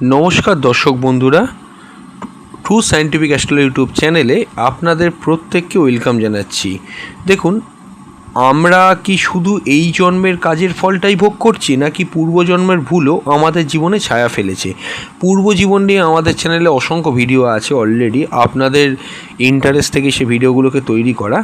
নমস্কার দর্শক বন্ধুরা ট্রু সায়েন্টিফিক অ্যাস্ট্রোলজি ইউটিউব চ্যানেলে আপনাদের প্রত্যেককে ওয়েলকাম জানাচ্ছি। দেখুন, আমরা কি শুধু এই জন্মের কাজের ফলটাই ভোগ করছি, নাকি পূর্বজন্মের ভুলও আমাদের জীবনে ছায়া ফেলেছে? পূর্ব জীবন নিয়ে আমাদের চ্যানেলে অসংখ্য ভিডিও আছে অলরেডি আপনাদের ইন্টারেস্ট থেকে সে ভিডিওগুলোকে তৈরি করা।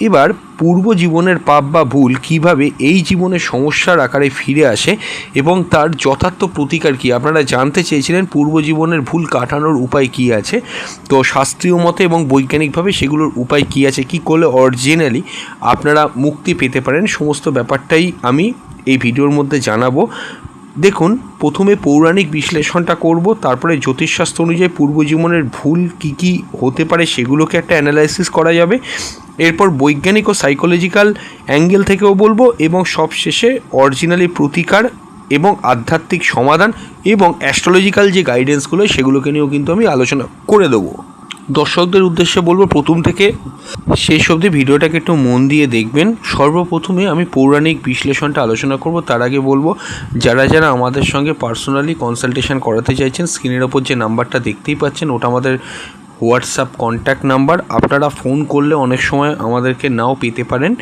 এবার পূর্ব জীবনের পাপ বা ভুল কীভাবে এই জীবনের সমস্যার আকারে ফিরে আসে এবং তার যথার্থ প্রতিকার কী? আপনারা জানতে চেয়েছিলেন পূর্ব জীবনের ভুল কাটানোর উপায় কী আছে। তো শাস্ত্রীয় মতে এবং বৈজ্ঞানিকভাবে সেগুলোর উপায় কী আছে, কী করলে অরিজিনালি আপনারা মুক্তি পেতে পারেন, সমস্ত ব্যাপারটাই আমি এই ভিডিওর মধ্যে জানাব। দেখুন, প্রথমে পৌরাণিক বিশ্লেষণটা করব, তারপরে জ্যোতিষশাস্ত্র অনুযায়ী পূর্বজীবনের ভুল কি কি হতে পারে সেগুলোকে একটা অ্যানালাইসিস করা যাবে। এরপর বৈজ্ঞানিক ও সাইকোলজিক্যাল অ্যাঙ্গেল থেকেও বলব এবং সবশেষে অরিজিনালি প্রতিকার এবং আধ্যাত্মিক সমাধান এবং অ্যাস্ট্রোলজিক্যাল যে গাইডেন্সগুলো সেগুলোকে নিয়েও কিন্তু আমি আলোচনা করে দেবো। দর্শকদের উদ্দেশ্যে বলব, প্রথম থেকে শেষ অবধি ভিডিওটাকে একটু মন দিয়ে দেখবেন। সর্বপ্রথমে আমি পৌরাণিক বিশ্লেষণটা আলোচনা করব। তার আগে বলব, যারা যারা আমাদের সঙ্গে পার্সোনালি কনসালটেশন করাতে চাইছেন স্ক্রিনের ওপর যে নাম্বারটা দেখতেই পাচ্ছেন, ওটা আমাদের হোয়াটসঅ্যাপ কন্ট্যাক্ট নাম্বার। আপনারা ফোন করলে অনেক সময় আমাদেরকে নাও পেতে পারেন।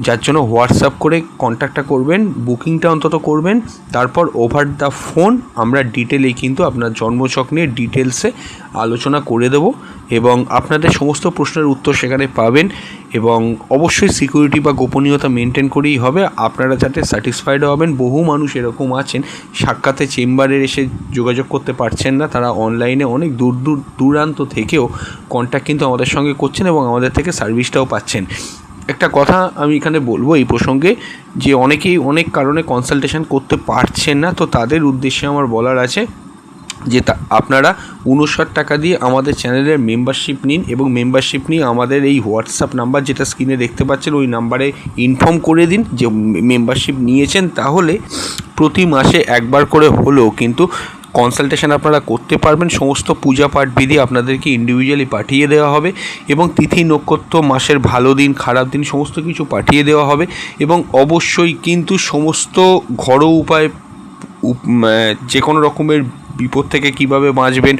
যার জন্য হোয়াটসঅ্যাপ করে কন্ট্যাক্টটা করবেন, বুকিংটা অন্তত করবেন, তারপর ওভার দ্য ফোন আমরা ডিটেলেই কিন্তু আপনার জন্মছক নিয়ে ডিটেলসে আলোচনা করে দেব এবং আপনাদের সমস্ত প্রশ্নের উত্তর সেখানে পাবেন এবং অবশ্যই সিকিউরিটি বা গোপনীয়তা মেনটেন করেই হবে। আপনারা যাতে স্যাটিসফাইড হবেন, বহু মানুষ এরকম আছেন, সাক্ষাতে চেম্বারে এসে যোগাযোগ করতে পারছেন না, তারা অনলাইনে অনেক দূর দূর দূরান্ত থেকেও কন্ট্যাক্ট কিন্তু আমাদের সঙ্গে করছেন এবং আমাদের থেকে সার্ভিসটাও পাচ্ছেন। একটা কথা আমি এখানে বলব এই প্রসঙ্গে, যে অনেকেই অনেক কারণে কনসালটেশন করতে পারছেন না, তো তাদের উদ্দেশ্যে আমার বলার আছে যে আপনারা উনষাট টাকা দিয়ে আমাদের চ্যানেলের মেম্বারশিপ নিন এবং মেম্বারশিপ নিয়ে আমাদের এই হোয়াটসঅ্যাপ নাম্বার যেটা স্ক্রিনে দেখতে পাচ্ছেন, ওই নাম্বারে ইনফর্ম করে দিন যে মেম্বারশিপ নিয়েছেন, তাহলে প্রতি মাসে একবার করে হলেও কিন্তু কনসালটেশন আপনারা করতে পারবেন। সমস্ত পূজা পাঠ বিধি আপনাদেরকে ইন্ডিভিজুয়ালি পাঠিয়ে দেওয়া হবে এবং তিথি, নক্ষত্র, মাসের ভালো দিন, খারাপ দিন সমস্ত কিছু পাঠিয়ে দেওয়া হবে এবং অবশ্যই কিন্তু সমস্ত ঘরোয়া উপায় যে কোনো রকমের বিপদ থেকে কীভাবে বাঁচবেন,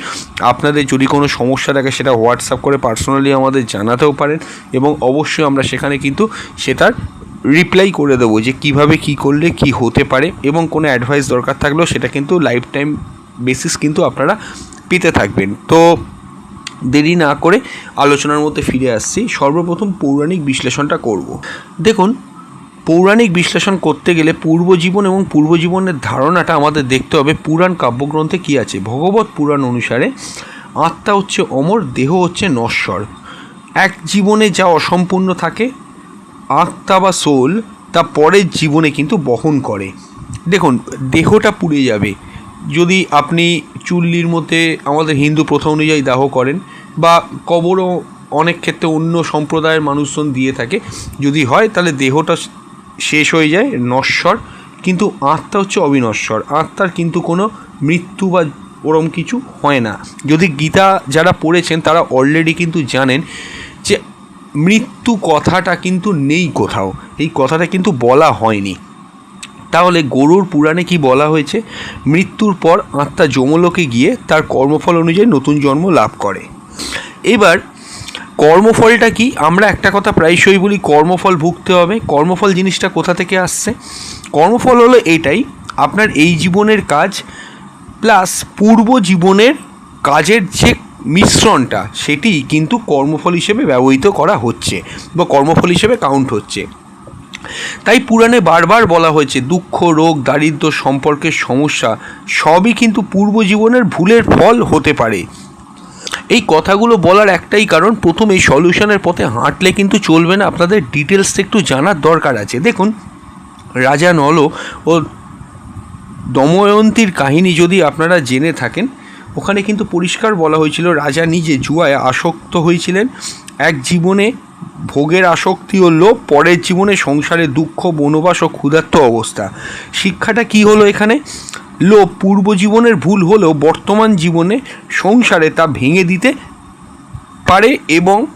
আপনাদের যদি কোনো সমস্যা থাকে সেটা হোয়াটসঅ্যাপ করে পার্সোনালি আমাদের জানাতেও পারেন এবং অবশ্যই আমরা সেখানে কিন্তু সেটার রিপ্লাই করে দেবো যে কীভাবে কি করলে কি হতে পারে এবং কোনো অ্যাডভাইস দরকার থাকলেও সেটা কিন্তু লাইফ টাইম বেসিস কিন্তু আপনারা পেতে থাকবেন। তো দেরি না করে আলোচনার মধ্যে ফিরে আসছি। সর্বপ্রথম পৌরাণিক বিশ্লেষণটা করব। দেখুন, পৌরাণিক বিশ্লেষণ করতে গেলে পূর্বজীবন এবং পূর্বজীবনের ধারণাটা আমাদের দেখতে হবে পুরাণ কাব্যগ্রন্থে কী আছে। ভগবত পুরাণ অনুসারে, আত্মা হচ্ছে অমর, দেহ হচ্ছে নশ্বর। এক জীবনে যা অসম্পূর্ণ থাকে, আত্মা বা সোল তা পরের জীবনে কিন্তু বহন করে। দেখুন, দেহটা পুড়ে যাবে। যদি আপনি চুল্লির মধ্যে আমাদের হিন্দু প্রথা অনুযায়ী দাহ করেন বা কবরও অনেক ক্ষেত্রে অন্য সম্প্রদায়ের মানুষজন দিয়ে থাকে, যদি হয় তাহলে দেহটা শেষ হয়ে যায়, নশ্বর। কিন্তু আত্মা হচ্ছে অবিনশ্বর। আত্মার কিন্তু কোনো মৃত্যু বা ওরম কিছু হয় না। যদি গীতা যারা পড়েছেন, তারা অলরেডি কিন্তু জানেন যে মৃত্যু কথাটা কিন্তু নেই কোথাও। এই কথাটা কিন্তু বলা হয়নি। তাহলে গরুর পুরাণে কি বলা হয়েছে? মৃত্যুর পর আত্মা যমলোকে গিয়ে তার কর্মফল অনুযায়ী নতুন জন্ম লাভ করে। এবার, কর্মফলটা কি? আমরা একটা কথা প্রায়শই বলি, কর্মফল ভুগতে হবে। কর্মফল জিনিসটা কোথা থেকে আসছে? কর্মফল হলো এটাই, আপনার এই জীবনের কাজ প্লাস পূর্ব জীবনের কাজের যে মিশ্রণটা, সেটি কিন্তু কর্মফল হিসেবে ব্যবহৃত করা হচ্ছে বা কর্মফল হিসেবে কাউন্ট হচ্ছে। তাই পুরাণে বারবার বলা হয়েছে, দুঃখ, রোগ দারিদ্র সম্পর্কের সমস্যা সবই কিন্তু পূর্ব জীবনের ভুলের ফল হতে পারে। এই কথাগুলো বলার একটাই কারণ, প্রথম এই সলিউশনের পথে হাঁটলে কিন্তু চলবে না। আপনাদের ডিটেলস একটু জানার দরকার আছে। দেখুন, রাজা নল ও দময়ন্তীর কাহিনী যদি আপনারা জেনে থাকেন, ওখানে কিন্তু পরিষ্কার বলা হয়েছিল, রাজা নিজে জুয়ায় আসক্ত হয়েছিলেন। এক জীবনে ভোগের আসক্তি ও লোভ, পরের জীবনে সংসারে দুঃখ, বনবাস ও ক্ষুধার্ত অবস্থা। শিক্ষাটা কি হলো এখানে? লোভ পূর্ব জীবনের ভুল হলেও বর্তমান জীবনে সংসারে তা ভেঙে দিতে পারে এবং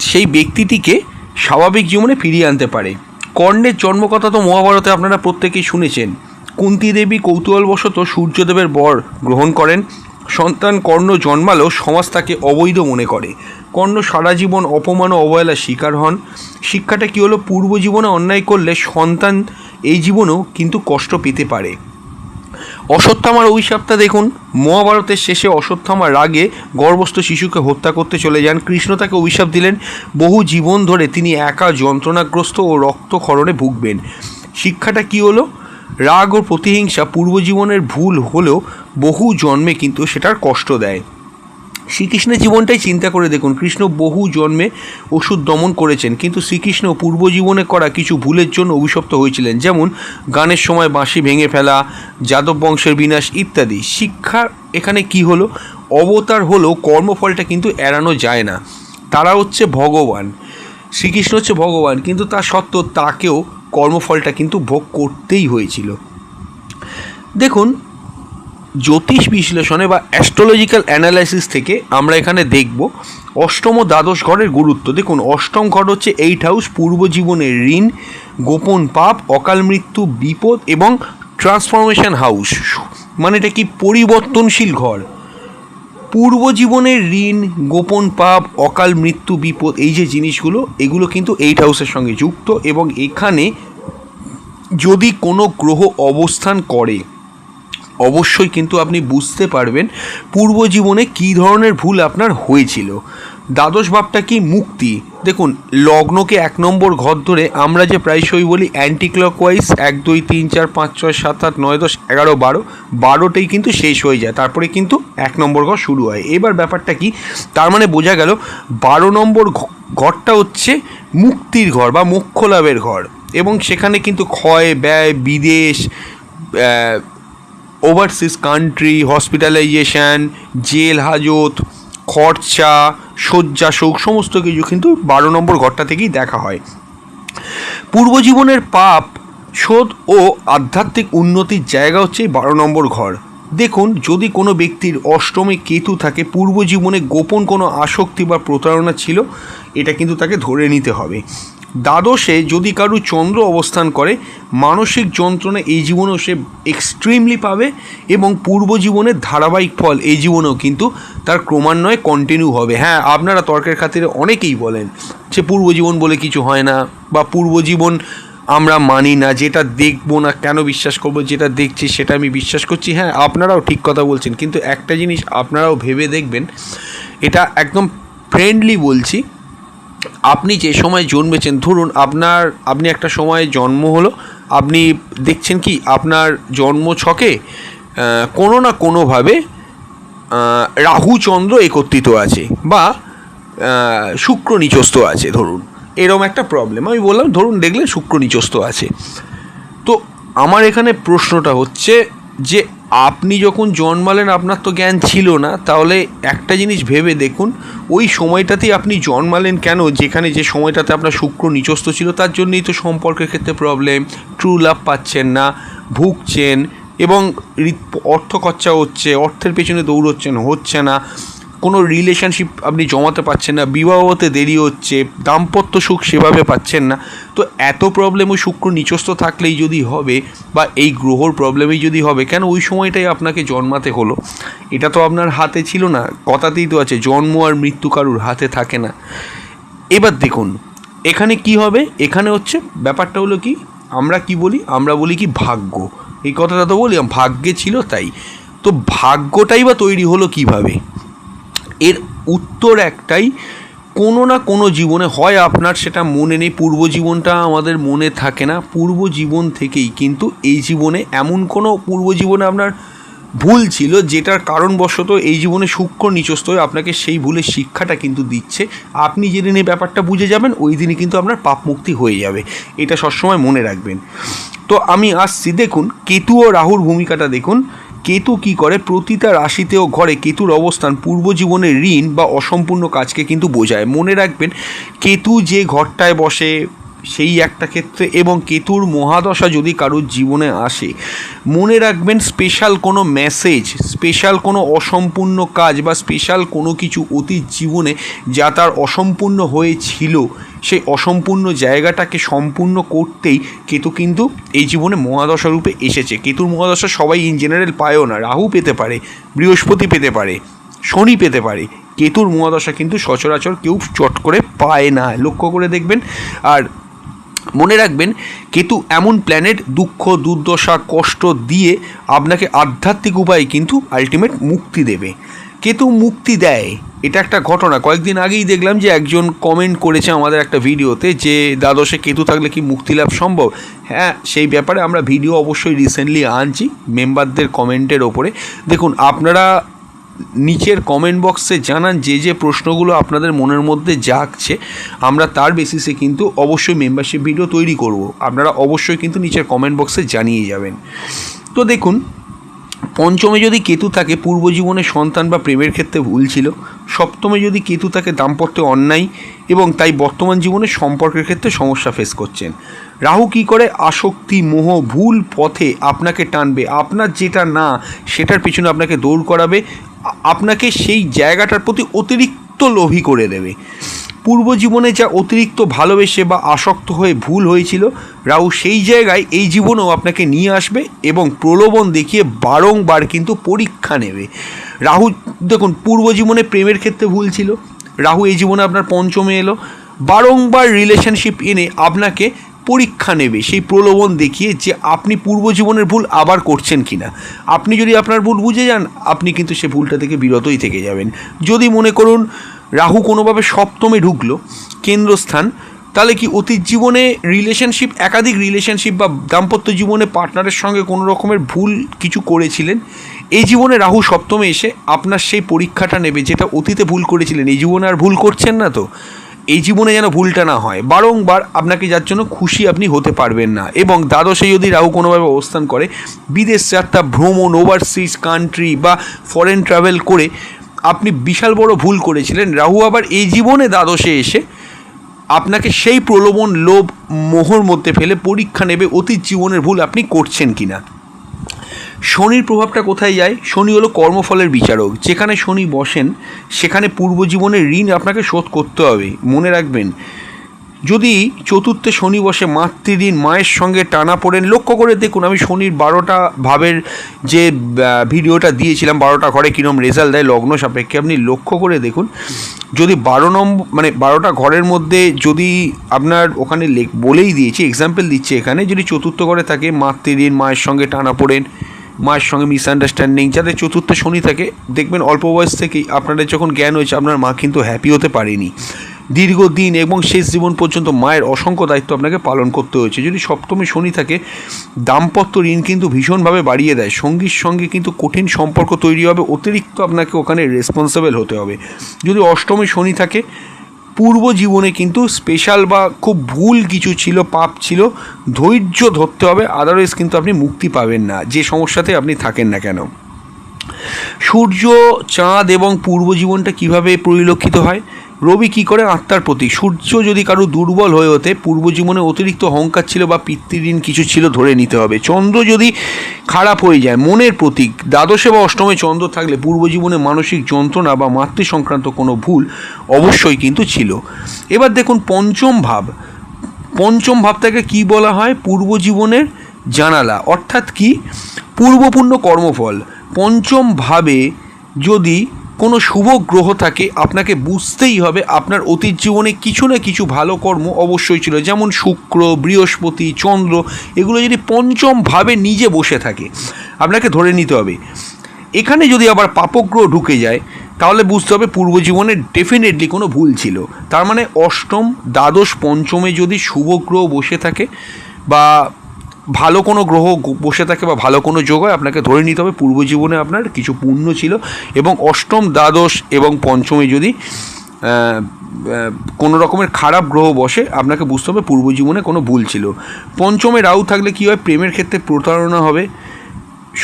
সেই ব্যক্তিটিকে স্বাভাবিক জীবনে ফিরিয়ে আনতে পারে। কর্ণের জন্মকথা তো মহাভারতে আপনারা প্রত্যেকেই শুনেছেন। কুন্তী দেবী কৌতূহলবশত সূর্যদেবের বর গ্রহণ করেন। সন্তান কর্ণ জন্মালেও সমাজ তাকে অবৈধ মনে করে। কর্ণ সারা জীবন অপমান ও অবহেলার শিকার হন। শিক্ষাটা কী হলো, পূর্ব জীবনে অন্যায় করলে সন্তান এই জীবনেও কিন্তু কষ্ট পেতে পারে। অশ্বত্থামার অভিশাপটা দেখুন, মহাভারতের শেষে অশ্বত্থামার রাগে গর্ভস্থ শিশুকে হত্যা করতে চলে যান। কৃষ্ণ তাকে অভিশাপ দিলেন। বহু জীবন ধরে তিনি একা যন্ত্রণাগ্রস্ত ও রক্তক্ষরণে ভুগবেন। শিক্ষাটা কী হলো রাগ ও প্রতিহিংসা পূর্বজীবনের ভুল হলেও বহু জন্মে কিন্তু সেটার কষ্ট দেয়। শ্রীকৃষ্ণের জীবনটাই চিন্তা করে দেখুন, কৃষ্ণ বহু জন্মে ওষুধ দমন করেছেন, কিন্তু শ্রীকৃষ্ণ পূর্বজীবনে করা কিছু ভুলের জন্য অভিশপ্ত হয়েছিলেন, যেমন গানের সময় বাঁশি ভেঙে ফেলা, যাদব বংশের বিনাশ ইত্যাদি। শিক্ষা এখানে কি হলো? অবতার হলেও কর্মফলটা কিন্তু এড়ানো যায় না। তারা হচ্ছে ভগবান। শ্রীকৃষ্ণ হচ্ছে ভগবান, কিন্তু তা সত্ত্বেও তাকেও কর্মফলটা কিন্তু ভোগ করতেই হয়েছিল। দেখুন, জ্যোতিষ বিশ্লেষণে বা অ্যাস্ট্রোলজিক্যাল অ্যানালাইসিস থেকে আমরা এখানে দেখব, অষ্টম ও দ্বাদশ ঘরের গুরুত্ব। দেখুন, অষ্টম ঘর হচ্ছে এইট হাউস পূর্ব জীবনের ঋণ, গোপন পাপ, অকাল মৃত্যু, বিপদ এবং ট্রান্সফরমেশন হাউস মানে এটা কি পরিবর্তনশীল ঘর? পূর্ব জীবনের ঋণ, গোপন পাপ, অকাল মৃত্যু, বিপদ, এই যে জিনিসগুলো, এগুলো কিন্তু এইট হাউসের সঙ্গে যুক্ত এবং এখানে যদি কোনো গ্রহ অবস্থান করে, অবশ্যই কিন্তু আপনি বুঝতে পারবেন পূর্ব জীবনে কী ধরনের ভুল আপনার হয়েছিল। দ্বাদশ ভাবটা কি মুক্তি? দেখুন, লগ্নকে এক নম্বর ঘর ধরে আমরা যে প্রায়শই বলি অ্যান্টি ক্লকওয়াইজ এক, দুই, তিন, চার, পাঁচ, ছয়, সাত, আট, নয়, দশ, এগারো, বারো, বারোটাই কিন্তু শেষ হয়ে যায়, তারপরে কিন্তু এক নম্বর ঘর শুরু হয়। এবার ব্যাপারটা কি? তার মানে বোঝা গেল বারো নম্বর ঘরটা হচ্ছে মুক্তির ঘর বা মোক্ষ লাভের ঘর এবং সেখানে কিন্তু ক্ষয়, ব্যয়, বিদেশ ওভারসিজ কান্ট্রি হসপিটালাইজেশন জেল হাজত, খরচা শয্যা, শোক, সমস্ত কিছু কিন্তু বারো নম্বর ঘরটা থেকেই দেখা হয়। পূর্বজীবনের পাপ, শোধ ও আধ্যাত্মিক উন্নতির জায়গা হচ্ছে বারো নম্বর ঘর। দেখুন, যদি কোনো ব্যক্তির অষ্টমে কেতু থাকে, পূর্বজীবনে গোপন কোনো আসক্তি বা প্রতারণা ছিল, এটা কিন্তু তাকে ধরে নিতে হবে। দ্বাদশে যদি কারু চন্দ্র অবস্থান করে, মানসিক যন্ত্রণা এই জীবনেও সে এক্সট্রিমলি পাবে এবং পূর্ব জীবনের ধারাবাহিক ফল এই জীবনেও কিন্তু তার ক্রমান্বয়ে কন্টিনিউ হবে। হ্যাঁ আপনারা তর্কের খাতিরে অনেকেই বলেন যে পূর্ব জীবন বলে কিছু হয় না বা পূর্বজীবন আমরা মানি না, যেটা দেখব না, কেন বিশ্বাস করব, যেটা দেখছি সেটা আমি বিশ্বাস করছি। হ্যাঁ আপনারাও ঠিক কথা বলছেন, কিন্তু একটা জিনিস আপনারাও ভেবে দেখবেন, এটা একদম ফ্রেন্ডলি বলছি আপনি যে সময় জন্মেছেন ধরুন আপনার আপনি একটা সময় জন্ম হলো আপনি দেখছেন কি আপনার জন্ম ছকে কোনো না কোনোভাবে আহ, রাহু চন্দ্র একত্রিত আছে বা শুক্র নিচস্থ আছে ধরুন। এরম একটা প্রবলেম আমি বললাম ধরুন দেখলেন শুক্র নিচস্থ আছে। তো আমার এখানে প্রশ্নটা হচ্ছে যে আপনি যখন জন্মালেন, আপনার তো জ্ঞান ছিল না, তাহলে একটা জিনিস ভেবে দেখুন, ওই সময়টাতেই আপনি জন্মালেন কেন? যেখানে যে সময়টাতে আপনার শুক্র নিচস্থ ছিল, তার জন্যই তো সম্পর্কের ক্ষেত্রে প্রবলেম ট্রু লাভ পাচ্ছেন না, ভুগছেন, এবং অর্থ খরচা হচ্ছে, অর্থের পেছনে দৌড়চ্ছেন, হচ্ছে না। কোনো রিলেশনশিপ আপনি জমাতে পারছেন না বিবাহ হতে দেরি হচ্ছে, দাম্পত্য সুখ সেভাবে পাচ্ছেন না, তো এত প্রবলেম ওই শুক্র নিচস্থ থাকলেই যদি হবে বা এই গ্রহর প্রবলেমেই যদি হবে, কেন ওই সময়টাই আপনাকে জন্মাতে হলো? এটা তো আপনার হাতে ছিল না, কথাতেই তো আছে, জন্ম আর মৃত্যু কারুর হাতে থাকে না। এবার দেখুন, এখানে কি হবে? এখানে হচ্ছে ব্যাপারটা হলো কি, আমরা কি বলি? আমরা বলি কি ভাগ্য। এই কথাটা তো বলি ভাগ্যে ছিল তাই। তো ভাগ্যটাই বা তৈরি হলো কীভাবে? এর উত্তর একটাই, কোনো না কোনো জীবনে হয় আপনার সেটা মনে নেই, পূর্ব জীবনটা আমাদের মনে থাকে না, পূর্ব জীবন থেকেই, কিন্তু এই জীবনে এমন কোনো পূর্ব জীবনে আপনার ভুল ছিল যেটার কারণবশত এই জীবনে সূক্ষ্ম নিচস্ত হয়ে আপনাকে সেই ভুলের শিক্ষাটা কিন্তু দিচ্ছে। আপনি যেদিন এই ব্যাপারটা বুঝে যাবেন, ওই দিনই কিন্তু আপনার পাপ মুক্তি হয়ে যাবে। এটা সবসময় মনে রাখবেন। তো আমি আসছি, দেখুন, কেতু ও রাহুর ভূমিকাটা দেখুন। কেতু কি করে? প্রতিটা রাশিতে ও ঘরে কেতুর অবস্থান পূর্ব জীবনের ঋণ বা অসম্পূর্ণ কাজকে কিন্তু বোঝায়। মনে রাখবেন, কেতু যে ঘরটায় বসে সেই একটা ক্ষেত্রে এবং কেতুর মহাদশা যদি কারোর জীবনে আসে, মনে রাখবেন স্পেশাল কোনো মেসেজ স্পেশাল কোনো অসম্পূর্ণ কাজ বা স্পেশাল কোনো কিছু অতীত জীবনে যা তার অসম্পূর্ণ হয়েছিল, সেই অসম্পূর্ণ জায়গাটাকে সম্পূর্ণ করতেই কেতু কিন্তু এই জীবনে মহাদশা রূপে এসেছে। কেতুর মহাদশা সবাই ইন জেনারেল পায়ও না, রাহু পেতে পারে, বৃহস্পতি পেতে পারে, শনি পেতে পারে। কেতুর মহাদশা কিন্তু সচরাচর কেউ চট করে পায় না। লক্ষ্য করে দেখবেন, আর মনে রাখবেন কেতু এমন প্ল্যানেট দুঃখ, দুর্দশা, কষ্ট দিয়ে আপনাকে আধ্যাত্মিক উপায়ে কিন্তু আলটিমেট মুক্তি দেবে। কেতু মুক্তি দেয়। এটা একটা ঘটনা। কয়েকদিন আগেই দেখলাম যে একজন কমেন্ট করেছে আমাদের একটা ভিডিওতে যে, দ্বাদশে কেতু থাকলে কি মুক্তি লাভ সম্ভব? হ্যাঁ সেই ব্যাপারে আমরা ভিডিও অবশ্যই রিসেন্টলি আনছি। মেম্বারদের কমেন্টের ওপরে। দেখুন, আপনারা নিচের কমেন্ট বক্সে জানান যে যে প্রশ্নগুলো আপনাদের মনের মধ্যে জাগছে, আমরা তার বেসিসে কিন্তু অবশ্যই মেম্বারশিপ ভিডিও তৈরি করব। আপনারা অবশ্যই কিন্তু নিচের কমেন্ট বক্সে জানিয়ে যাবেন। তো দেখুন, পঞ্চমে যদি কেতু থাকে পূর্বজীবনে সন্তান বা প্রেমের ক্ষেত্রে ভুল ছিল। সপ্তমে যদি কেতু থাকে, দাম্পত্য অন্যায় এবং তাই বর্তমান জীবনে সম্পর্কের ক্ষেত্রে সমস্যা ফেস করছেন। রাহু কি করে? আসক্তি, মোহ, ভুল পথে আপনাকে টানবে। আপনার যেটা না, সেটার পিছনে আপনাকে দৌড় করাবে আপনাকে সেই জায়গাটার প্রতি অতিরিক্ত লোভী করে দেবে। পূর্ব জীবনে যা অতিরিক্ত ভালোবেসে বা আসক্ত হয়ে ভুল হয়েছিল, রাহু সেই জায়গায় এই জীবনেও আপনাকে নিয়ে আসবে এবং প্রলোভন দেখিয়ে বারংবার কিন্তু পরীক্ষা নেবে। রাহু, দেখুন, পূর্ব জীবনে প্রেমের ক্ষেত্রে ভুল ছিল। রাহু এই জীবনে আপনার পঞ্চমে এলো। বারংবার রিলেশনশিপ এনে আপনাকে পরীক্ষা নেবে, সেই প্রলোভন দেখিয়ে যে আপনি পূর্ব জীবনের ভুল আবার করছেন কিনা। আপনি যদি আপনার ভুল বুঝে যান, আপনি কিন্তু সে ভুলটা থেকে বিরতই থেকে যাবেন। যদি মনে করুন রাহু কোনোভাবে সপ্তমে ঢুকলো, কেন্দ্রস্থান, তাহলে কি অতীত জীবনে রিলেশনশিপ একাধিক রিলেশনশিপ বা দাম্পত্য জীবনে পার্টনারের সঙ্গে কোনো রকমের ভুল কিছু করেছিলেন? এই জীবনে রাহু সপ্তমে এসে আপনার সেই পরীক্ষাটা নেবে, যেটা অতীতে ভুল করেছিলেন। এই জীবনে আর ভুল করছেন না তো? এই জীবনে যেন ভুলটা না হয়, বারংবার আপনাকে যার জন্য খুশি আপনি হতে পারবেন না এবং দ্বাদশে যদি রাহু কোনোভাবে অবস্থান করে, বিদেশ যাত্রা, ভ্রমণ ওভারসিজ কান্ট্রি বা ফরেন ট্রাভেল করে আপনি বিশাল বড় ভুল করেছিলেন। রাহু আবার এই জীবনে দ্বাদশে এসে আপনাকে সেই প্রলোভন, লোভ, মোহর মধ্যে ফেলে পরীক্ষা নেবে অতীত জীবনের ভুল আপনি করছেন কিনা। শনির প্রভাবটা কোথায় যায়? শনি হলো কর্মফলের বিচারক। যেখানে শনি বসেন, সেখানে পূর্বজীবনের ঋণ আপনাকে শোধ করতে হবে। মনে রাখবেন, যদি চতুর্থে শনি বসে মাতৃদিন মায়ের সঙ্গে টানা পড়েন, লক্ষ্য করে দেখুন, আমি শনির বারোটা ভাবের যে ভিডিওটা দিয়েছিলাম, বারোটা ঘরে কীরকম রেজাল্ট দেয়, লগ্ন সাপেক্ষে, আপনি লক্ষ্য করে দেখুন, যদি বারো নম্বর মানে বারোটা ঘরের মধ্যে যদি আপনার ওখানে বলেই দিয়েছি এক্সাম্পল দিচ্ছে এখানে, যদি চতুর্থ ঘরে থাকে মাতৃদিন মায়ের সঙ্গে টানা পড়েন মায়ের সঙ্গে মিসআন্ডারস্ট্যান্ডিং যাদের চতুর্থ শনি থাকে, দেখবেন অল্প বয়স থেকেই আপনাদের যখন জ্ঞান হয়েছে, আপনার মা কিন্তু হ্যাপি হতে পারেনি। দীর্ঘদিন এবং শেষ জীবন পর্যন্ত মায়ের অসংখ্য দায়িত্ব আপনাকে পালন করতে হয়েছে। যদি সপ্তমে শনি থাকে, দাম্পত্য ঋণ কিন্তু ভীষণভাবে বাড়িয়ে দেয়। সঙ্গীর সঙ্গে কিন্তু কঠিন সম্পর্ক তৈরি হবে, অতিরিক্ত আপনাকে ওখানে রেসপন্সিবল হতে হবে। যদি অষ্টমে শনি থাকে পূর্ব জীবনে কিন্তু স্পেশাল বা খুব ভুল কিছু ছিল, পাপ ছিল, ধৈর্য ধরতে হবে আদারওয়াইজ কিন্তু আপনি মুক্তি পাবেন না, যে সমস্যাতে আপনি থাকেন না কেন। সূর্য, চাঁদ এবং পূর্ব জীবনটা কীভাবে পরিলক্ষিত হয়? রবি কি করে আত্মার প্রতি? সূর্য যদি কারও দুর্বল হয়ে হতে পূর্ব জীবনে অতিরিক্ত অহংকার ছিল বা পিতৃঋণ কিছু ছিল, ধরে নিতে হবে। চন্দ্র যদি খারাপ হয়ে যায়, মনের প্রতীক, দ্বাদশে বা অষ্টমে চন্দ্র থাকলে পূর্ব জীবনে মানসিক যন্ত্রণা বা মাতৃ সংক্রান্ত কোনো ভুল অবশ্যই কিন্তু ছিল। এবার দেখুন পঞ্চম ভাব। পঞ্চম ভাবটাকে কি বলা হয়? পূর্ব জীবনের জানালা, অর্থাৎ কি? পূর্বপূর্ণ কর্মফল। পঞ্চম ভাবে যদি কোনো শুভ গ্রহ থাকে, আপনাকে বুঝতেই হবে আপনার অতীত জীবনে কিছু না কিছু ভালো কর্ম অবশ্যই ছিল। যেমন শুক্র, বৃহস্পতি, চন্দ্র, এগুলো যদি পঞ্চম ভাবে নিজে বসে থাকে, আপনাকে ধরে নিতে হবে। এখানে যদি আবার পাপগ্রহ ঢুকে যায়, তাহলে বুঝতে হবে পূর্ব জীবনে ডেফিনেটলি কোনো ভুল ছিল। তার মানে অষ্টম, দ্বাদশ, পঞ্চমে যদি শুভ গ্রহ বসে থাকে বা ভালো কোনো গ্রহ বসে থাকে বা ভালো কোনো যোগ হয়, আপনাকে ধরে নিতে হবে, পূর্ব জীবনে আপনার কিছু পুণ্য ছিল এবং অষ্টম দ্বাদশ এবং পঞ্চমে যদি কোনো রকমের খারাপ গ্রহ বসে, আপনাকে বুঝতে হবে পূর্ব জীবনে কোনো ভুল ছিল। পঞ্চমে রাহু থাকলে কী হয়? প্রেমের ক্ষেত্রে প্রতারণা হবে,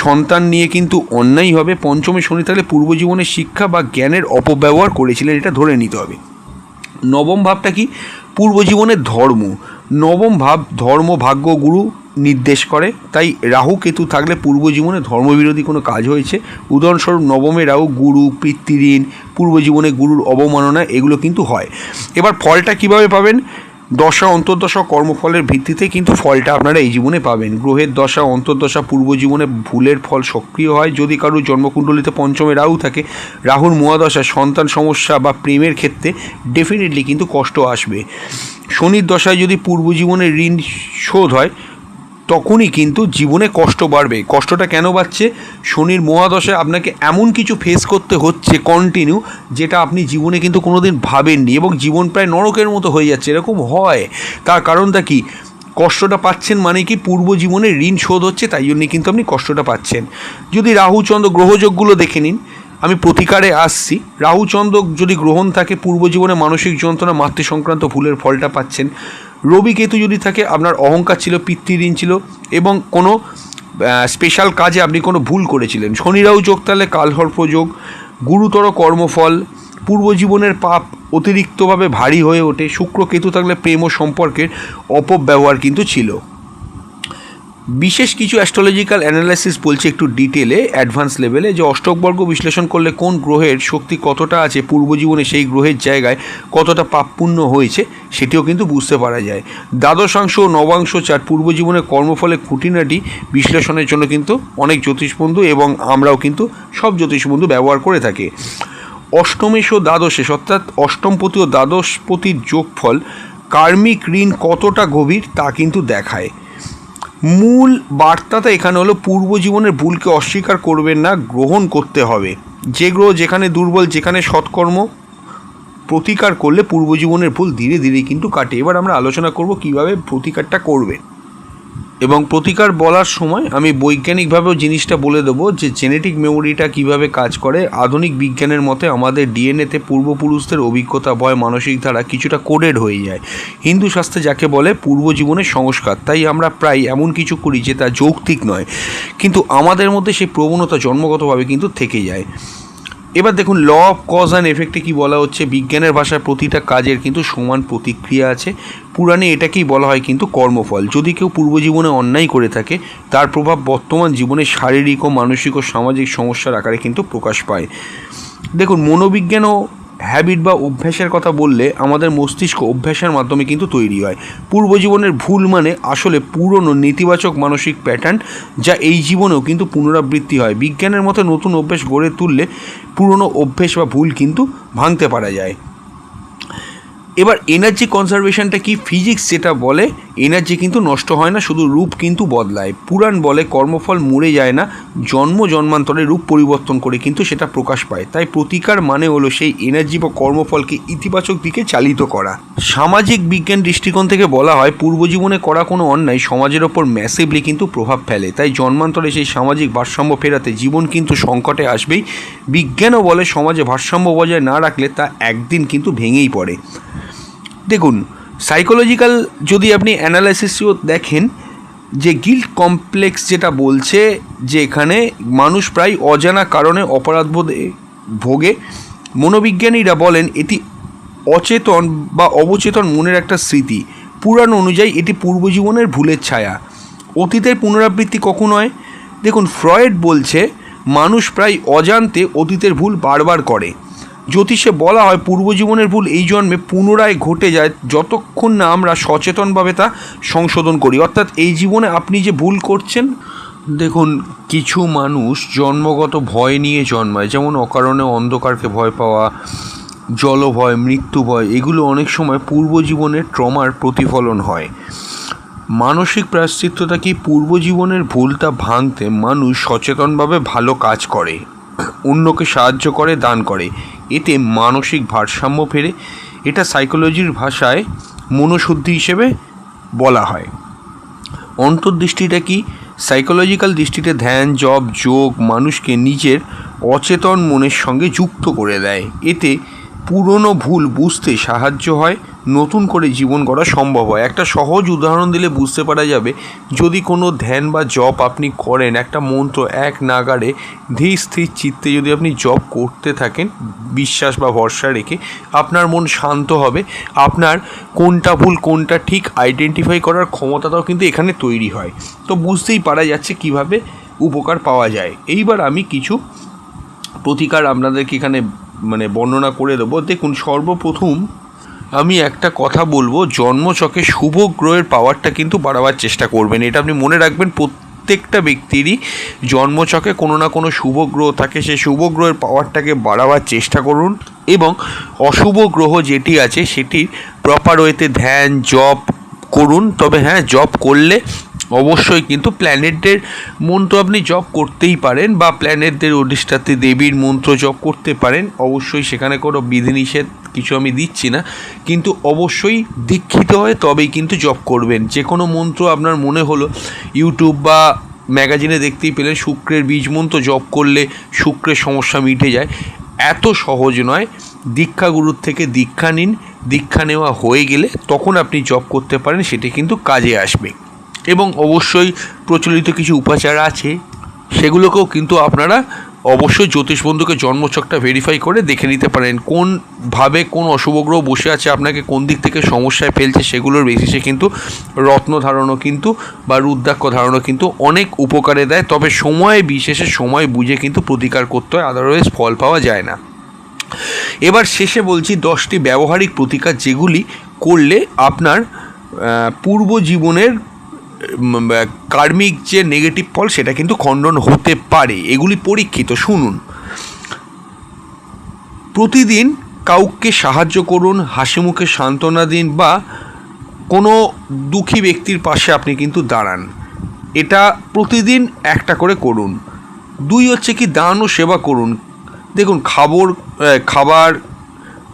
সন্তান নিয়ে কিন্তু অন্যায় হবে। পঞ্চমে শনি থাকলে পূর্বজীবনে শিক্ষা বা জ্ঞানের অপব্যবহার করেছিলেন, এটা ধরে নিতে হবে। নবম ভাবটা কি? পূর্বজীবনের ধর্ম, নবম ভাব ধর্ম, ভাগ্য, গুরু নির্দেশ করে। তাই রাহু কেতু থাকলে পূর্বজীবনে ধর্মবিরোধী কোনো কাজ হয়েছে। উদাহরণস্বরূপ নবমে রাহু, গুরু পিতৃঋণ পূর্বজীবনে গুরুর অবমাননা, এগুলো কিন্তু হয়। এবার ফলটা কীভাবে পাবেন? দশা, অন্তর্দশা, কর্মফলের ভিত্তিতে কিন্তু ফলটা আপনারা এই জীবনে পাবেন। গ্রহের দশা, অন্তর্দশা, পূর্ব জীবনে ভুলের ফল সক্রিয় হয়। যদি কারোর জন্মকুণ্ডলিতে পঞ্চমে রাহু থাকে, রাহুর মহাদশা, সন্তান সমস্যা বা প্রেমের ক্ষেত্রে ডেফিনেটলি কিন্তু কষ্ট আসবে। শনির দশায় যদি পূর্ব জীবনে ঋণ শোধ হয় তখনই কিন্তু জীবনে কষ্ট বাড়বে। কষ্টটা কেন বাড়ছে? শনির মহাদশায় আপনাকে এমন কিছু ফেস করতে হচ্ছে কন্টিনিউ যেটা আপনি জীবনে কিন্তু কোনোদিন ভাবেননি এবং জীবন প্রায় নরকের মতো হয়ে যাচ্ছে। এরকম হয়। তার কারণটা কি? কষ্টটা পাচ্ছেন মানে কি? পূর্ব জীবনে ঋণ শোধ হচ্ছে, তাই জন্যই কিন্তু আপনি কষ্টটা পাচ্ছেন। যদি রাহুচন্দ্র গ্রহযোগগুলো দেখে নিন, আমি প্রতিকারে আসছি। রাহুচন্দ্র যদি গ্রহণ থাকে, পূর্ব জীবনে মানসিক যন্ত্রণা মাতৃ সংক্রান্ত ভুলের ফলটা পাচ্ছেন। রবি কেতু যদি থাকে, আপনার অহংকার ছিল পিতৃঋণ ছিল এবং কোনো স্পেশাল কাজে আপনি কোনো ভুল করেছিলেন। শনিরাও যোগ তাহলে কালহর্প যোগ, গুরুতর কর্মফল পূর্বজীবনের পাপ অতিরিক্তভাবে ভারী হয়ে ওঠে, শুক্র কেতু থাকলে প্রেম ও সম্পর্কের অপব্যবহার কিন্তু ছিল। বিশেষ কিছু অ্যাস্ট্রোলজিক্যাল অ্যানালাইসিস বলছে একটু ডিটেলে অ্যাডভান্স লেভেলে যে অষ্টকবর্গ বিশ্লেষণ করলে কোন গ্রহের শক্তি কতটা আছে, পূর্বজীবনে সেই গ্রহের জায়গায় কতটা পাপপুণ্য হয়েছে, সেটিও কিন্তু বুঝতে পারা যায়। দ্বাদশাংশ, নবাংশ চার পূর্বজীবনের কর্মফলে খুঁটিনাটি বিশ্লেষণের জন্য কিন্তু অনেক জ্যোতিষবন্ধু এবং আমরাও কিন্তু সব জ্যোতিষবন্ধু ব্যবহার করে থাকি। অষ্টমেশ ও দ্বাদশেষ অর্থাৎ অষ্টমপতি ও দ্বাদশপতির যোগফল কার্মিক ঋণ কতটা গভীর তা কিন্তু দেখায়। মূল বার্তাটা এখানে হলো, পূর্ব জীবনের ভুলকে অস্বীকার করবেন না, গ্রহণ করতে হবে। যে গ্রহ যেখানে দুর্বল, যেখানে সৎকর্ম, প্রতিকার করলে পূর্ব জীবনের ভুল ধীরে ধীরে কিন্তু কাটে। এবার আমরা আলোচনা করব কীভাবে প্রতিকারটা করবেন। এবং প্রতিকার বলার সময় আমি বৈজ্ঞানিকভাবেও জিনিসটা বলে দেবো যে জেনেটিক মেমোরিটা কীভাবে কাজ করে। আধুনিক বিজ্ঞানের মতে আমাদের ডিএনএতে পূর্বপুরুষদের অভিজ্ঞতা, ভয়, মানসিক ধারা কিছুটা কোডেড হয়ে যায়। হিন্দু শাস্ত্রে যাকে বলে পূর্ব জীবনের সংস্কার, তাই আমরা প্রায় এমন কিছু করি যে তা যৌক্তিক নয়। কিন্তু আমাদের মধ্যে সেই প্রবণতা জন্মগতভাবে কিন্তু থেকে যায়। এবার দেখুন ল অফ কজ অ্যান্ড এফেক্টে কী বলা হচ্ছে? বিজ্ঞানের ভাষায় প্রতিটা কাজের কিন্তু সমান প্রতিক্রিয়া আছে। পুরাণে এটাকেই বলা হয় কিন্তু কর্মফল। যদি কেউ পূর্বজীবনে অন্যায় করে থাকে, তার প্রভাব বর্তমান জীবনে শারীরিক ও মানসিক ও সামাজিক সমস্যার আকারে কিন্তু প্রকাশ পায়। দেখুন, মনোবিজ্ঞান ও হ্যাবিট বা অভ্যাসের কথা বললে আমাদের মস্তিষ্ক অভ্যাসের মাধ্যমে কিন্তু তৈরি হয়। পূর্বজীবনের ভুল মানে আসলে পুরনো নেতিবাচক মানসিক প্যাটার্ন যা এই জীবনেও কিন্তু পুনরাবৃত্তি হয়। বিজ্ঞানের মতো নতুন অভ্যেস গড়ে তুললে পুরনো অভ্যেস বা ভুল কিন্তু ভাঙতে পারা যায়। এবার এনার্জি কনজারভেশনটা কি ফিজিক্স যেটা বলে? এনার্জি কিন্তু নষ্ট হয় না, শুধু রূপ কিন্তু বদলায়। পুরাণ বলে কর্মফল মরে যায় না, জন্ম জন্মান্তরে রূপ পরিবর্তন করে কিন্তু সেটা প্রকাশ পায়। তাই প্রতিকার মানে হলো সেই এনার্জি বা কর্মফলকে ইতিবাচক দিকে চালিত করা। সামাজিক বিজ্ঞান দৃষ্টিকোণ থেকে বলা হয়, পূর্বজীবনে করা কোনো অন্যায় সমাজের ওপর ম্যাসিভলি কিন্তু প্রভাব ফেলে। তাই জন্মান্তরে সেই সামাজিক ভারসাম্য ফেরাতে জীবন কিন্তু সংকটে আসবেই। বিজ্ঞানও বলে, সমাজে ভারসাম্য বজায় না রাখলে তা একদিন কিন্তু ভেঙেই পড়ে। দেখুন সাইকোলজিক্যাল যদি আপনি অ্যানালাইসিসও দেখেন, যে গিল্ট কমপ্লেক্স যেটা বলছে, যে এখানে মানুষ প্রায় অজানা কারণে অপরাধবোধে ভোগে, মনোবিজ্ঞানীরা বলেন এটি অচেতন বা অবচেতন মনের একটা স্মৃতি। পুরাণ অনুযায়ী এটি পূর্বজীবনের ভুলের ছায়া। অতীতের পুনরাবৃত্তি কখন হয়? দেখুন, ফ্রয়েড বলছে, মানুষ প্রায় অজান্তে অতীতের ভুল বারবার করে। জ্যোতিষে বলা হয় পূর্বজীবনের ভুল এই জন্মে পুনরায় ঘটে যায় যতক্ষণ না আমরা সচেতনভাবে তা সংশোধন করি। অর্থাৎ এই জীবনে আপনি যে ভুল করছেন, দেখুন, কিছু মানুষ জন্মগত ভয় নিয়ে জন্মায়। যেমন অকারণে অন্ধকারকে ভয় পাওয়া, জলভয় মৃত্যু ভয় এগুলো অনেক সময় পূর্বজীবনের ট্রমার প্রতিফলন হয়। মানসিক প্রায়শ্চিত্ততা কি? পূর্বজীবনের ভুলটা ভাঙতে মানুষ সচেতনভাবে ভালো কাজ করে। অন্যকে সাহায্য করে, দান করে। এতে মানসিক ভারসাম্য ফেরে। এটা সাইকোলজির ভাষায় মনোশুদ্ধি হিসেবে বলা হয়। অন্তর্দৃষ্টিটা কি? সাইকোলজিক্যাল দৃষ্টিতে ধ্যান জব যোগ মানুষকে নিজের অচেতন মনের সঙ্গে যুক্ত করে দেয়। এতে পুরনো ভুল বুঝতে সাহায্য হয়, নতুন করে জীবন গড়া সম্ভব হয়। একটা সহজ উদাহরণ দিলে বুঝতে পারা যাবে, যদি কোনো ধ্যান বা জপ আপনি করেন, একটা মন্ত্র এক নাগারে ধীর স্থির চিত্তে যদি আপনি জপ করতে থাকেন, বিশ্বাস বা ভরসা রেখে, আপনার মন শান্ত হবে। আপনার কোনটা ভুল, কোনটা ঠিক আইডেন্টিফাই করার ক্ষমতাটাও কিন্তু এখানে তৈরি হয়। তো বুঝতেই পারা যাচ্ছে কীভাবে উপকার পাওয়া যায়। এইবার আমি কিছু প্রতিকার আপনাদেরকে এখানে মানে বর্ণনা করে দেবো। দেখুন, সর্বপ্রথম আমি একটা কথা বলব, জন্মচকে শুভ গ্রহের পাওয়ারটা কিন্তু বাড়াবার চেষ্টা করবেন। এটা আপনি মনে রাখবেন, প্রত্যেকটা ব্যক্তিরই জন্মচকে কোনো না কোনো শুভ গ্রহ থাকে। সেই শুভ গ্রহের পাওয়ারটাকে বাড়াবার চেষ্টা করুন এবং অশুভ গ্রহ যেটি আছে, সেটির প্রপার ওয়েতে ধ্যান, জপ করুন। তবে হ্যাঁ জব করলে অবশ্যই, কিন্তু প্ল্যানেটদের মন্ত্র আপনি জব করতেই পারেন বা প্ল্যানেটদের অধিষ্ঠাত্রী দেবীর মন্ত্র জপ করতে পারেন। অবশ্যই সেখানে কোনো বিধিনিষেধ কিছু আমি দিচ্ছি না। কিন্তু অবশ্যই দীক্ষিত হয়ে তবেই কিন্তু জব করবেন। যে কোনো মন্ত্র আপনার মনে হলো ইউটিউব বা ম্যাগাজিনে দেখতেই পেলেন, শুক্রের বীজ মন্ত্র জপ করলে শুক্রের সমস্যা মিটে যায়। এত সহজ নয় দীক্ষাগুরুর থেকে দীক্ষা নিন, দীক্ষা নেওয়া হয়ে গেলে তখন আপনি জব করতে পারেন, সেটি কিন্তু কাজে আসবে। এবং অবশ্যই প্রচলিত কিছু উপাচার আছে, সেগুলোকেও কিন্তু আপনারা অবশ্যই জ্যোতিষ বন্ধুকে জন্মচকটা ভেরিফাই করে দেখে নিতে পারেন কোনভাবে কোন অশুভ গ্রহ বসে আছে, আপনাকে কোন দিক থেকে সমস্যায় ফেলছে সেগুলোর বেসিসে কিন্তু রত্ন ধারণও কিন্তু বা রুদ্রাক্ষ ধারণও কিন্তু অনেক উপকারে দেয়, তবে সময় বিশেষে সময় বুঝে কিন্তু প্রতিকার করতে হয় আদারওয়াইজ ফল পাওয়া যায় না। এবার শেষে বলছি দশটি ব্যবহারিক প্রতিকার যেগুলি করলে আপনার পূর্ব জীবনের কার্মিক যে নেগেটিভ ফল, সেটা কিন্তু খণ্ডন হতে পারে। এগুলি পরীক্ষিত, শুনুন। প্রতিদিন কাউকে সাহায্য করুন, হাসি মুখে সান্ত্বনা দিন বা কোনো দুঃখী ব্যক্তির পাশে আপনি কিন্তু দাঁড়ান। এটা প্রতিদিন একটা করে করুন। দুই হচ্ছে কি, দান ও সেবা করুন। দেখুন, খাবার খাবার,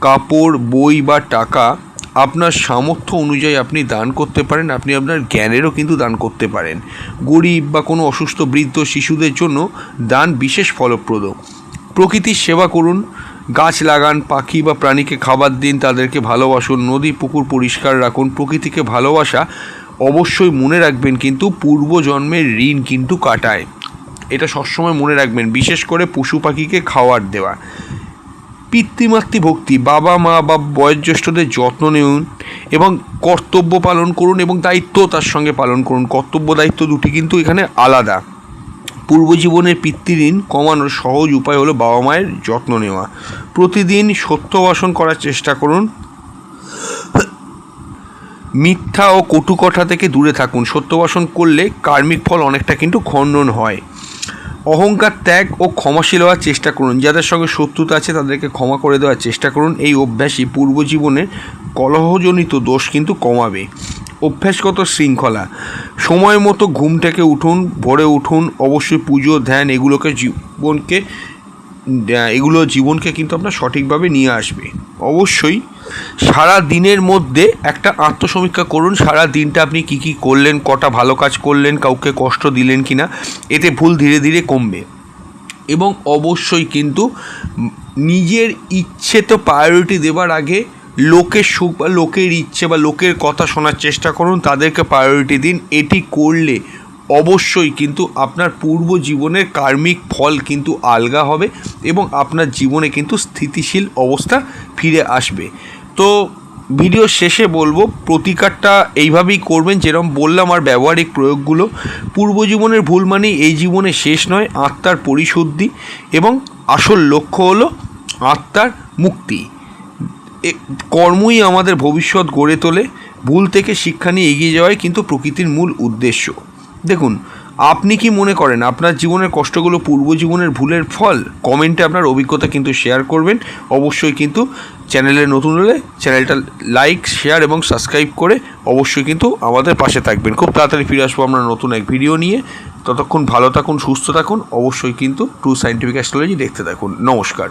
কাপড়, বই বা টাকা আপনার সামর্থ্য অনুযায়ী আপনি দান করতে পারেন, আপনি আপনার জ্ঞানেরও কিন্তু দান করতে পারেন। গরিব বা কোনো অসুস্থ বৃদ্ধ শিশুদের জন্য দান বিশেষ ফলপ্রদ। প্রকৃতির সেবা করুন, গাছ লাগান, পাখি বা প্রাণীকে খাবার দিন, তাদেরকে ভালোবাসুন, নদী, পুকুর পরিষ্কার রাখুন, প্রকৃতিকে ভালোবাসা অবশ্যই মনে রাখবেন, কিন্তু পূর্বজন্মের ঋণ কিন্তু কাটায়। এটা সবসময় মনে রাখবেন, বিশেষ করে পশু পাখিকে খাওয়ার দেওয়া। পিতৃমাতৃ ভক্তি, বাবা, মা বা বয়োজ্যেষ্ঠদের যত্ন নিন এবং কর্তব্য পালন করুন এবং দায়িত্ব তার সঙ্গে পালন করুন। কর্তব্য, দায়িত্ব দুটি কিন্তু এখানে আলাদা। পূর্বজীবনের পিতৃঋণ কমানোর সহজ উপায় হলো বাবা মায়ের যত্ন নেওয়া। প্রতিদিন সত্যবাসন করার চেষ্টা করুন। মিথ্যা ও কটু কথা থেকে দূরে থাকুন। সত্যবাসন করলে কার্মিক ফল অনেকটা কিন্তু খণ্ডন হয়। অহংকার, ত্যাগ ও ক্ষমাশীল হওয়ার চেষ্টা করুন। যাদের সঙ্গে শত্রুতা আছে, তাদেরকে ক্ষমা করে দেওয়ার চেষ্টা করুন। এই অভ্যাসই পূর্বজীবনের কলহজনিত দোষ কিন্তু কমাবে। অভ্যাসগত শৃঙ্খলা। সময় মতো ঘুম থেকে উঠুন, ভোরে উঠুন, অবশ্যই পুজো, ধ্যান, এগুলোকে জীবনকে এগুলো জীবনকে কিন্তু আপনার সঠিকভাবে নিয়ে আসবে। অবশ্যই সারা দিনের মধ্যে একটা আত্মসমীক্ষা করুন, সারা দিনটা আপনি কি কি করলেন, কটা ভালো কাজ করলেন, কাউকে কষ্ট দিলেন কি না এতে ভুল ধীরে ধীরে কমবে। এবং অবশ্যই কিন্তু নিজের ইচ্ছে তো প্রায়োরিটি দেবার আগে লোকের সুখ বা লোকের ইচ্ছে বা লোকের কথা শোনার চেষ্টা করুন, তাদেরকে প্রায়োরিটি দিন। এটি করলে অবশ্যই কিন্তু আপনার পূর্ব জীবনের কার্মিক ফল কিন্তু আলগা হবে এবং আপনার জীবনে কিন্তু স্থিতিশীল অবস্থা ফিরে আসবে। তো ভিডিও শেষে বলব, প্রতিকারটা এইভাবেই করবেন যেরকম বললাম আর ব্যবহারিক প্রয়োগগুলো। পূর্বজীবনের ভুল মানেই এই জীবনে শেষ নয়, আত্মার পরিশুদ্ধি এবং আসল লক্ষ্য হলো আত্মার মুক্তি। কর্মই আমাদের ভবিষ্যৎ গড়ে তোলে, ভুল থেকে শিক্ষা নিয়ে এগিয়ে যাওয়াই কিন্তু প্রকৃতির মূল উদ্দেশ্য। দেখুন আপনি কি মনে করেন আপনার জীবনের কষ্টগুলো পূর্ব জীবনের ভুলের ফল? কমেন্টে আপনার অভিজ্ঞতা কিন্তু শেয়ার করবেন। অবশ্যই কিন্তু চ্যানেলে নতুন হলে চ্যানেলটা লাইক, শেয়ার এবং সাবস্ক্রাইব করে অবশ্যই কিন্তু আমাদের পাশে থাকবেন। খুব তাড়াতাড়ি ফিরে আসব আমরা নতুন এক ভিডিও নিয়ে। ততক্ষণ ভালো থাকুন, সুস্থ থাকুন। অবশ্যই কিন্তু ট্রু সাইন্টিফিক অ্যাস্ট্রোলজি দেখতে থাকুন। নমস্কার।